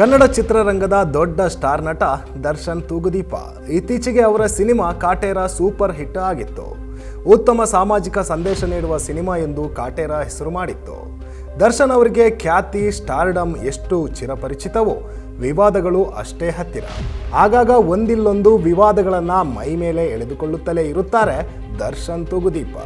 ಕನ್ನಡ ಚಿತ್ರರಂಗದ ದೊಡ್ಡ ಸ್ಟಾರ್ ನಟ ದರ್ಶನ್ ತೂಗುದೀಪ. ಇತ್ತೀಚೆಗೆ ಅವರ ಸಿನಿಮಾ ಕಾಟೇರ ಸೂಪರ್ ಹಿಟ್ ಆಗಿತ್ತು. ಉತ್ತಮ ಸಾಮಾಜಿಕ ಸಂದೇಶ ನೀಡುವ ಸಿನಿಮಾ ಎಂದು ಕಾಟೇರ ಹೆಸರು ಮಾಡಿತ್ತು. ದರ್ಶನ್ ಅವರಿಗೆ ಖ್ಯಾತಿ, ಸ್ಟಾರ್ಡಮ್ ಎಷ್ಟು ಚಿರಪರಿಚಿತವೋ, ವಿವಾದಗಳು ಅಷ್ಟೇ ಹತ್ತಿರ. ಆಗಾಗ ಒಂದಿಲ್ಲೊಂದು ವಿವಾದಗಳನ್ನು ಮೈ ಮೇಲೆ ಎಳೆದುಕೊಳ್ಳುತ್ತಲೇ ಇರುತ್ತಾರೆ ದರ್ಶನ್ ತೂಗುದೀಪ.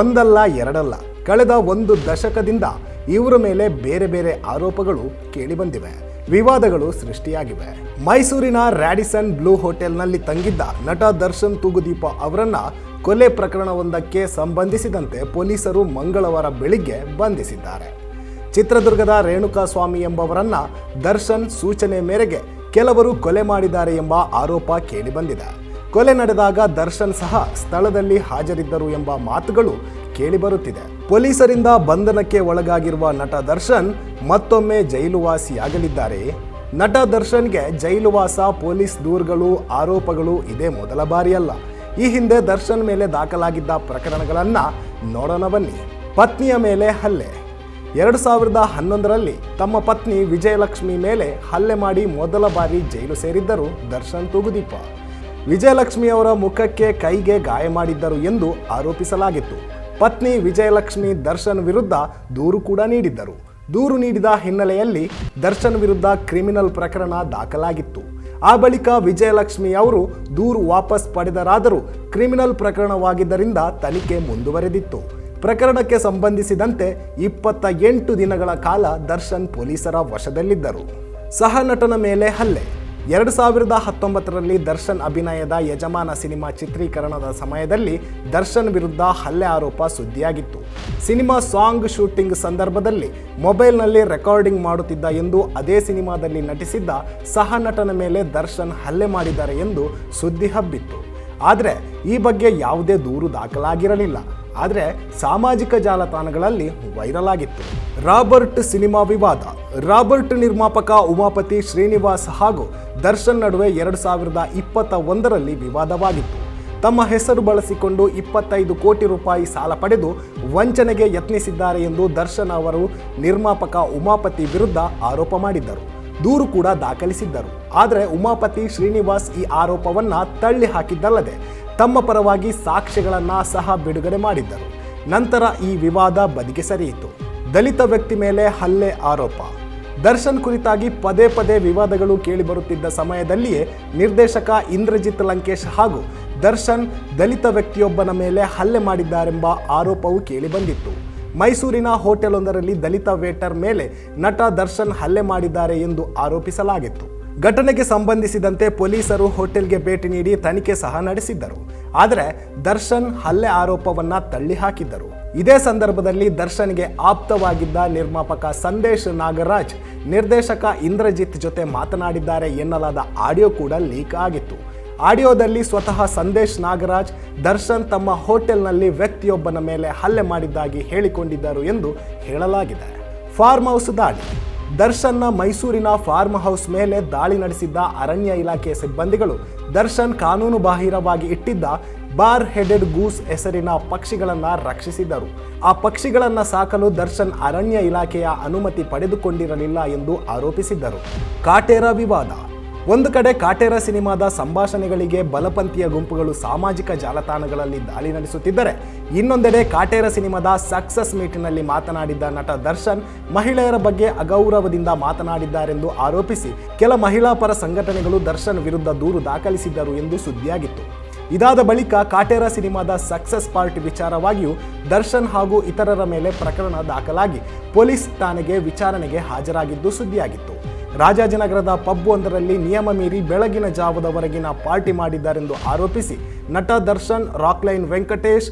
ಒಂದಲ್ಲ ಎರಡಲ್ಲ, ಕಳೆದ ಒಂದು ದಶಕದಿಂದ ಇವರ ಮೇಲೆ ಬೇರೆ ಬೇರೆ ಆರೋಪಗಳು ಕೇಳಿಬಂದಿವೆ. ವಿವಾದಗಳು ಸೃಷ್ಟಿಯಾಗಿವೆ. ಮೈಸೂರಿನ ರ್ಯಾಡಿಸನ್ ಬ್ಲೂ ಹೋಟೆಲ್ನಲ್ಲಿ ತಂಗಿದ್ದ ನಟ ದರ್ಶನ್ ತೂಗುದೀಪ ಅವರನ್ನ ಕೊಲೆ ಪ್ರಕರಣವೊಂದಕ್ಕೆ ಸಂಬಂಧಿಸಿದಂತೆ ಪೊಲೀಸರು ಮಂಗಳವಾರ ಬೆಳಿಗ್ಗೆ ಬಂಧಿಸಿದ್ದಾರೆ. ಚಿತ್ರದುರ್ಗದ ರೇಣುಕಾ ಸ್ವಾಮಿ ಎಂಬವರನ್ನ ದರ್ಶನ್ ಸೂಚನೆ ಮೇರೆಗೆ ಕೆಲವರು ಕೊಲೆ ಮಾಡಿದ್ದಾರೆ ಎಂಬ ಆರೋಪ ಕೇಳಿಬಂದಿದೆ. ಕೊಲೆ ನಡೆದಾಗ ದರ್ಶನ್ ಸಹ ಸ್ಥಳದಲ್ಲಿ ಹಾಜರಿದ್ದರು ಎಂಬ ಮಾತುಗಳು ಕೇಳಿಬರುತ್ತಿದೆ. ಪೊಲೀಸರಿಂದ ಬಂಧನಕ್ಕೆ ಒಳಗಾಗಿರುವ ನಟ ದರ್ಶನ್ ಮತ್ತೊಮ್ಮೆ ಜೈಲುವಾಸಿಯಾಗಲಿದ್ದಾರೆ. ನಟ ದರ್ಶನ್ಗೆ ಜೈಲುವಾಸ, ಪೊಲೀಸ್ ದೂರುಗಳು, ಆರೋಪಗಳು ಇದೇ ಮೊದಲ ಬಾರಿಯಲ್ಲ. ಈ ಹಿಂದೆ ದರ್ಶನ್ ಮೇಲೆ ದಾಖಲಾಗಿದ್ದ ಪ್ರಕರಣಗಳನ್ನ ನೋಡೋಣ ಬನ್ನಿ. ಪತ್ನಿಯ ಮೇಲೆ ಹಲ್ಲೆ. ಎರಡು ಸಾವಿರದ ಹನ್ನೊಂದರಲ್ಲಿ ತಮ್ಮ ಪತ್ನಿ ವಿಜಯಲಕ್ಷ್ಮಿ ಮೇಲೆ ಹಲ್ಲೆ ಮಾಡಿ ಮೊದಲ ಬಾರಿ ಜೈಲು ಸೇರಿದ್ದರು ದರ್ಶನ್ ತೂಗುದೀಪ. ವಿಜಯಲಕ್ಷ್ಮಿಯವರ ಮುಖಕ್ಕೆ ಕೈಗೆ ಗಾಯ ಮಾಡಿದ್ದರು ಎಂದು ಆರೋಪಿಸಲಾಗಿತ್ತು. ಪತ್ನಿ ವಿಜಯಲಕ್ಷ್ಮಿ ದರ್ಶನ್ ವಿರುದ್ಧ ದೂರು ಕೂಡ ನೀಡಿದ್ದರು. ದೂರು ನೀಡಿದ ಹಿನ್ನೆಲೆಯಲ್ಲಿ ದರ್ಶನ್ ವಿರುದ್ಧ ಕ್ರಿಮಿನಲ್ ಪ್ರಕರಣ ದಾಖಲಾಗಿತ್ತು. ಆ ಬಳಿಕ ವಿಜಯಲಕ್ಷ್ಮಿ ಅವರು ದೂರು ವಾಪಸ್ ಪಡೆದರಾದರೂ ಕ್ರಿಮಿನಲ್ ಪ್ರಕರಣವಾಗಿದ್ದರಿಂದ ತನಿಖೆ ಮುಂದುವರೆದಿತ್ತು. ಪ್ರಕರಣಕ್ಕೆ ಸಂಬಂಧಿಸಿದಂತೆ ಇಪ್ಪತ್ತ ಎಂಟು ದಿನಗಳ ಕಾಲ ದರ್ಶನ್ ಪೊಲೀಸರ ವಶದಲ್ಲಿದ್ದರು. ಸಹ ನಟನ ಮೇಲೆ ಹಲ್ಲೆ. ಎರಡು ಸಾವಿರದ ಹತ್ತೊಂಬತ್ತರಲ್ಲಿ ದರ್ಶನ್ ಅಭಿನಯದ ಯಜಮಾನ ಸಿನಿಮಾ ಚಿತ್ರೀಕರಣದ ಸಮಯದಲ್ಲಿ ದರ್ಶನ್ ವಿರುದ್ಧ ಹಲ್ಲೆ ಆರೋಪ ಸುದ್ದಿಯಾಗಿತ್ತು. ಸಿನಿಮಾ ಸಾಂಗ್ ಶೂಟಿಂಗ್ ಸಂದರ್ಭದಲ್ಲಿ ಮೊಬೈಲ್ನಲ್ಲಿ ರೆಕಾರ್ಡಿಂಗ್ ಮಾಡುತ್ತಿದ್ದ ಎಂದು ಅದೇ ಸಿನಿಮಾದಲ್ಲಿ ನಟಿಸಿದ್ದ ಸಹ ನಟನ ಮೇಲೆ ದರ್ಶನ್ ಹಲ್ಲೆ ಮಾಡಿದ್ದಾರೆ ಎಂದು ಸುದ್ದಿ ಹಬ್ಬಿತ್ತು. ಆದರೆ ಈ ಬಗ್ಗೆ ಯಾವುದೇ ದೂರು ದಾಖಲಾಗಿರಲಿಲ್ಲ. ಆದರೆ ಸಾಮಾಜಿಕ ಜಾಲತಾಣಗಳಲ್ಲಿ ವೈರಲ್ ಆಗಿತ್ತು. ರಾಬರ್ಟ್ ಸಿನಿಮಾ ವಿವಾದ. ರಾಬರ್ಟ್ ನಿರ್ಮಾಪಕ ಉಮಾಪತಿ ಶ್ರೀನಿವಾಸ್ ಹಾಗೂ ದರ್ಶನ್ ನಡುವೆ ಎರಡು ಸಾವಿರದ ಇಪ್ಪತ್ತ ಒಂದರಲ್ಲಿ ವಿವಾದವಾಗಿತ್ತು. ತಮ್ಮ ಹೆಸರು ಬಳಸಿಕೊಂಡು ಇಪ್ಪತ್ತೈದು ಕೋಟಿ ರೂಪಾಯಿ ಸಾಲ ಪಡೆದು ವಂಚನೆಗೆ ಯತ್ನಿಸಿದ್ದಾರೆ ಎಂದು ದರ್ಶನ್ ಅವರು ನಿರ್ಮಾಪಕ ಉಮಾಪತಿ ವಿರುದ್ಧ ಆರೋಪ ಮಾಡಿದ್ದರು. ದೂರು ಕೂಡ ದಾಖಲಿಸಿದ್ದರು. ಆದರೆ ಉಮಾಪತಿ ಶ್ರೀನಿವಾಸ್ ಈ ಆರೋಪವನ್ನು ತಳ್ಳಿ ಹಾಕಿದ್ದಲ್ಲದೆ ತಮ್ಮ ಪರವಾಗಿ ಸಾಕ್ಷ್ಯಗಳನ್ನ ಸಹ ಬಿಡುಗಡೆ ಮಾಡಿದ್ದರು. ನಂತರ ಈ ವಿವಾದ ಬದಿಗೆ ಸರಿಯಿತು. ದಲಿತ ವ್ಯಕ್ತಿ ಮೇಲೆ ಹಲ್ಲೆ ಆರೋಪ. ದರ್ಶನ್ ಕುರಿತಾಗಿ ಪದೇ ಪದೇ ವಿವಾದಗಳು ಕೇಳಿಬರುತ್ತಿದ್ದ ಸಮಯದಲ್ಲಿಯೇ ನಿರ್ದೇಶಕ ಇಂದ್ರಜಿತ್ ಲಂಕೇಶ್ ಹಾಗೂ ದರ್ಶನ್ ದಲಿತ ವ್ಯಕ್ತಿಯೊಬ್ಬನ ಮೇಲೆ ಹಲ್ಲೆ ಮಾಡಿದ್ದಾರೆಂಬ ಆರೋಪವು ಕೇಳಿಬಂದಿತ್ತು ಮೈಸೂರಿನ ಹೋಟೆಲೊಂದರಲ್ಲಿ ದಲಿತ ವೇಟರ್ ಮೇಲೆ ನಟ ದರ್ಶನ್ ಹಲ್ಲೆ ಮಾಡಿದ್ದಾರೆ ಎಂದು ಆರೋಪಿಸಲಾಗಿತ್ತು. ಘಟನೆಗೆ ಸಂಬಂಧಿಸಿದಂತೆ ಪೊಲೀಸರು ಹೋಟೆಲ್ಗೆ ಭೇಟಿ ನೀಡಿ ತನಿಖೆ ಸಹ ನಡೆಸಿದ್ದರು. ಆದರೆ ದರ್ಶನ್ ಹಲ್ಲೆ ಆರೋಪವನ್ನ ತಳ್ಳಿ ಹಾಕಿದ್ದರು ಇದೇ ಸಂದರ್ಭದಲ್ಲಿ ದರ್ಶನ್ಗೆ ಆಪ್ತವಾಗಿದ್ದ ನಿರ್ಮಾಪಕ ಸಂದೇಶ್ ನಾಗರಾಜ್, ನಿರ್ದೇಶಕ ಇಂದ್ರಜಿತ್ ಜೊತೆ ಮಾತನಾಡಿದ್ದಾರೆ ಎನ್ನಲಾದ ಆಡಿಯೋ ಕೂಡ ಲೀಕ್ ಆಗಿತ್ತು. ಆಡಿಯೋದಲ್ಲಿ ಸ್ವತಃ ಸಂದೇಶ್ ನಾಗರಾಜ್, ದರ್ಶನ್ ತಮ್ಮ ಹೋಟೆಲ್ನಲ್ಲಿ ವ್ಯಕ್ತಿಯೊಬ್ಬನ ಮೇಲೆ ಹಲ್ಲೆ ಮಾಡಿದ್ದಾಗಿ ಹೇಳಿಕೊಂಡಿದ್ದರು ಎಂದು ಹೇಳಲಾಗಿದೆ. ಫಾರ್ಮ್ ಹೌಸ್ ದಾಳಿ. ದರ್ಶನ್ನ ಮೈಸೂರಿನ ಫಾರ್ಮ್ ಹೌಸ್ ಮೇಲೆ ದಾಳಿ ನಡೆಸಿದ್ದ ಅರಣ್ಯ ಇಲಾಖೆಯ ಸಿಬ್ಬಂದಿಗಳು ದರ್ಶನ್ ಕಾನೂನು ಬಾಹಿರವಾಗಿ ಇಟ್ಟಿದ್ದ ಬಾರ್ ಹೆಡೆಡ್ ಗೂಸ್ ಹೆಸರಿನ ಪಕ್ಷಿಗಳನ್ನು ರಕ್ಷಿಸಿದರು ಆ ಪಕ್ಷಿಗಳನ್ನು ಸಾಕಲು ದರ್ಶನ್ ಅರಣ್ಯ ಇಲಾಖೆಯ ಅನುಮತಿ ಪಡೆದುಕೊಂಡಿರಲಿಲ್ಲ ಎಂದು ಆರೋಪಿಸಿದ್ದರು. ಕಾಟೇರ ವಿವಾದ. ಒಂದು ಕಡೆ ಕಾಟೇರ ಸಿನಿಮಾದ ಸಂಭಾಷಣೆಗಳಿಗೆ ಬಲಪಂಥೀಯ ಗುಂಪುಗಳು ಸಾಮಾಜಿಕ ಜಾಲತಾಣಗಳಲ್ಲಿ ದಾಳಿ ನಡೆಸುತ್ತಿದ್ದರೆ, ಇನ್ನೊಂದೆಡೆ ಕಾಟೇರ ಸಿನಿಮಾದ ಸಕ್ಸಸ್ ಮೀಟಿನಲ್ಲಿ ಮಾತನಾಡಿದ್ದ ನಟ ದರ್ಶನ್ ಮಹಿಳೆಯರ ಬಗ್ಗೆ ಅಗೌರವದಿಂದ ಮಾತನಾಡಿದ್ದಾರೆಂದು ಆರೋಪಿಸಿ ಕೆಲ ಮಹಿಳಾ ಪರ ಸಂಘಟನೆಗಳು ದರ್ಶನ್ ವಿರುದ್ಧ ದೂರು ದಾಖಲಿಸಿದ್ದರು ಎಂದು ಸುದ್ದಿಯಾಗಿತ್ತು. ಇದಾದ ಬಳಿಕ ಕಾಟೇರ ಸಿನಿಮಾದ ಸಕ್ಸಸ್ ಪಾರ್ಟಿ ವಿಚಾರವಾಗಿಯೂ ದರ್ಶನ್ ಹಾಗೂ ಇತರರ ಮೇಲೆ ಪ್ರಕರಣ ದಾಖಲಾಗಿ ಪೊಲೀಸ್ ಠಾಣೆಗೆ ವಿಚಾರಣೆಗೆ ಹಾಜರಾಗಿದ್ದು ಸುದ್ದಿಯಾಗಿತ್ತು. ರಾಜಾಜಿನಗರದ ಪಬ್ ಒಂದರಲ್ಲಿ ನಿಯಮ ಮೀರಿ ಬೆಳಗಿನ ಜಾವದವರೆಗಿನ ಪಾರ್ಟಿ ಮಾಡಿದ್ದಾರೆಂದು ಆರೋಪಿಸಿ ನಟ ದರ್ಶನ್, ರಾಕ್ಲೈನ್ ವೆಂಕಟೇಶ್,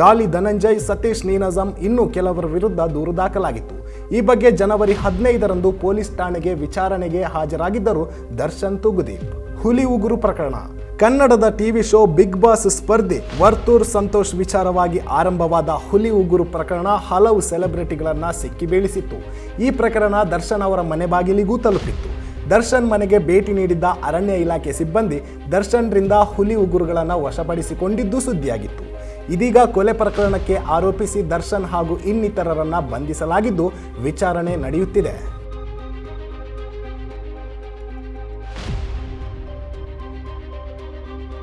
ಡಾಲಿ ಧನಂಜಯ್, ಸತೀಶ್ ನೀನಜಂ ಇನ್ನೂ ಕೆಲವರ ವಿರುದ್ಧ ದೂರು ದಾಖಲಾಗಿತ್ತು. ಈ ಬಗ್ಗೆ ಜನವರಿ ಹದಿನೈದರಂದು ಪೊಲೀಸ್ ಠಾಣೆಗೆ ವಿಚಾರಣೆಗೆ ಹಾಜರಾಗಿದ್ದರು ದರ್ಶನ್ ತುಗುದೀಪ್. ಹುಲಿ ಉಗುರು ಪ್ರಕರಣ. ಕನ್ನಡದ ಟಿವಿ ಶೋ ಬಿಗ್ ಬಾಸ್ ಸ್ಪರ್ಧೆ. ವರ್ತೂರ್ ಸಂತೋಷ್ ವಿಚಾರವಾಗಿ ಆರಂಭವಾದ ಹುಲಿ ಉಗುರು ಪ್ರಕರಣ ಹಲವು ಸೆಲೆಬ್ರಿಟಿಗಳನ್ನ ಸಿಕ್ಕಿ ಬೀಳಿಸಿತ್ತು ಈ ಪ್ರಕರಣ ದರ್ಶನ್ ಅವರ ಮನೆ ಬಾಗಿಲಿಗೂ ತಲುಪಿತ್ತು. ದರ್ಶನ್ ಮನೆಗೆ ಭೇಟಿ ನೀಡಿದ್ದ ಅರಣ್ಯ ಇಲಾಖೆ ಸಿಬ್ಬಂದಿ ದರ್ಶನ್ರಿಂದ ಹುಲಿ ಉಗುರುಗಳನ್ನು ವಶಪಡಿಸಿಕೊಂಡಿದ್ದು ಸುದ್ದಿಯಾಗಿತ್ತು. ಇದೀಗ ಕೊಲೆ ಪ್ರಕರಣಕ್ಕೆ ಆರೋಪಿಸಿ ದರ್ಶನ್ ಹಾಗೂ ಇನ್ನಿತರರನ್ನ ಬಂಧಿಸಲಾಗಿದ್ದು ವಿಚಾರಣೆ ನಡೆಯುತ್ತಿದೆ.